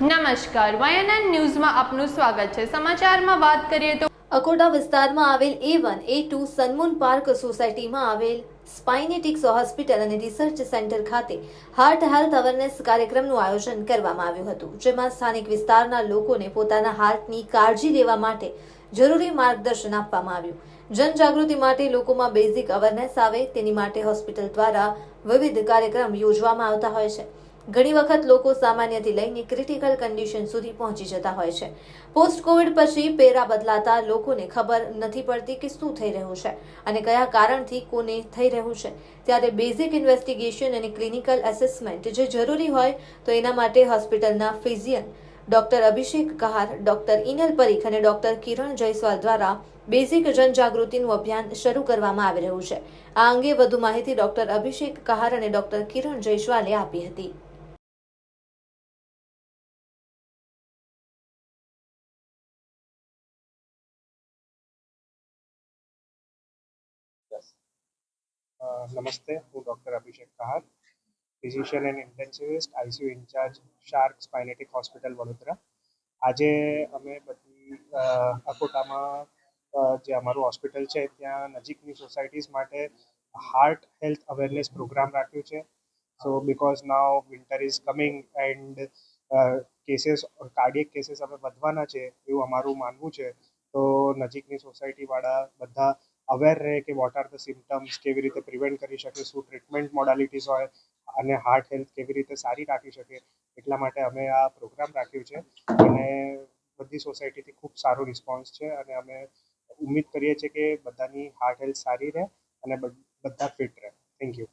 નમસ્કાર વાયનન ન્યૂઝમાં આપનું સ્વાગત છે. સમાચારમાં વાત કરીએ તો અકોટા વિસ્તારમાં આવેલ A one A two sun moon park સોસાયટીમાં આવેલ સ્પાઇનેટિક્સ હોસ્પિટલ અને રિસર્ચ સેન્ટર ખાતે હાર્ટ હેલ્થ અવેરનેસ કાર્યક્રમનું આયોજન કરવામાં આવ્યું હતું, જેમાં સ્થાનિક વિસ્તારના લોકોને પોતાના હાર્ટની કાળજી લેવા માટે જરૂરી માર્ગદર્શન આપવામાં આવ્યું. જનજાગૃતિ માટે લોકોમાં બેઝિક અવેરનેસ આવે, તેની માટે હોસ્પિટલ દ્વારા વિવિધ કાર્યક્રમ યોજવામાં આવતા હોય છે. ઘણી વખત લોકો સામાન્યથી લઈને ક્રિટિકલ કન્ડિશન સુધી પહોંચી જતા હોય છે. પોસ્ટ કોવિડ પછી પેરા બદલાતા લોકોને ખબર નથી પડતી કે શું થઈ રહ્યું છે અને કયા કારણથી કોને થઈ રહ્યું છે. ત્યારે બેઝિક ઇન્વેસ્ટિગેશન અને ક્લિનિકલ એસેસમેન્ટ જે જરૂરી હોય તો એના માટે હોસ્પિટલના physician doctor Abhishek Kahar doctor Inal Parikh અને ડોક્ટર કિરણ જયસ્વાલ દ્વારા બેઝિક જનજાગૃતિનું અભિયાન શરૂ કરવામાં આવી રહ્યું છે. આ અંગે વધુ માહિતી ડોક્ટર અભિષેક કહાર અને ડોક્ટર કિરણ જયસ્વાલે આપી હતી. નમસ્તે હું doctor Abhishek Kahar physician and intensivist ICU incharge shark Spinetic hospital Vadodara આજે અમે બધી અકોટામાં જે અમારું હોસ્પિટલ છે ત્યાં નજીકની સોસાયટીઝ માટે હાર્ટ હેલ્થ અવેરનેસ પ્રોગ્રામ રાખ્યું છે so because now winter is coming and cases cardiac cases હવે વધવાના છે એવું અમારું માનવું છે તો નજીકની સોસાયટીવાળા બધા અવેર રહે કે વોટ આર ધ સિમ્ટમ્સ કેવી રીતે પ્રિવેન્ટ કરી શકે, શું ટ્રીટમેન્ટ મોડાલિટીઝ હોય અને હાર્ટ હેલ્થ કેવી રીતે સારી રાખી શકે, એટલા માટે અમે આ પ્રોગ્રામ રાખ્યું છે. અને બધી સોસાયટીથી ખૂબ સારો રિસ્પોન્સ છે અને અમે ઉમ્મીદ કરીએ છીએ કે બધાની હાર્ટ હેલ્થ સારી રહે અને બધા ફિટ રહે. થેન્ક યુ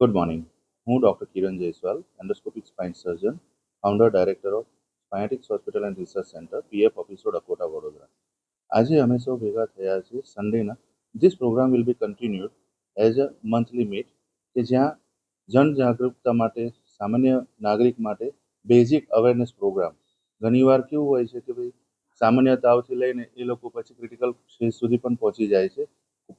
ગુડ મોર્નિંગ હું doctor Kiran Jaiswal endoscopic spine surgeon founder director of Spinetics hospital and research centre PF office road Akota Vadodara. આજે અમે સૌ ભેગા થયા છીએ સન્ડેના this program will be continued as a monthly meet કે જ્યાં જનજાગૃતતા માટે, સામાન્ય નાગરિક માટે બેઝિક અવેરનેસ પ્રોગ્રામ ઘણીવાર કેવું હોય છે કે ભાઈ સામાન્ય તાવથી લઈને એ લોકો પછી ક્રિટિકલ સ્ટેજ સુધી પણ પહોંચી જાય છે.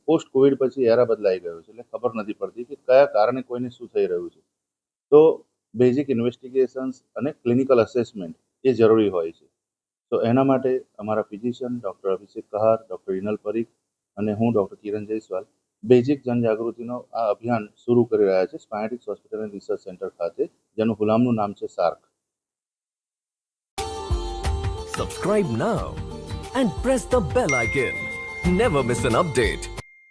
પોસ્ટ કોવિડ પછી એરા બદલાઈ ગયો છે, એટલે ખબર નથી પડતી કે કયા કારણે કોઈને શું થઈ રહ્યું છે. તો બેઝિક ઇન્વેસ્ટિગેશન્સ અને ક્લિનિકલ અસેસમેન્ટ એ જરૂરી હોય છે. તો એના માટે અમારા physician doctor Abhishek Kahar, doctor Inal Parikh અને હું ડૉક્ટર કિરણ જયસ્વાલ બેઝિક જનજાગૃતિનો આ અભિયાન શરૂ કરી રહ્યા છે Spinetics hospital and research centre ખાતે, જેનું ગુલામનું નામ છે SAARC subscribe now and press the bell icon never miss an update.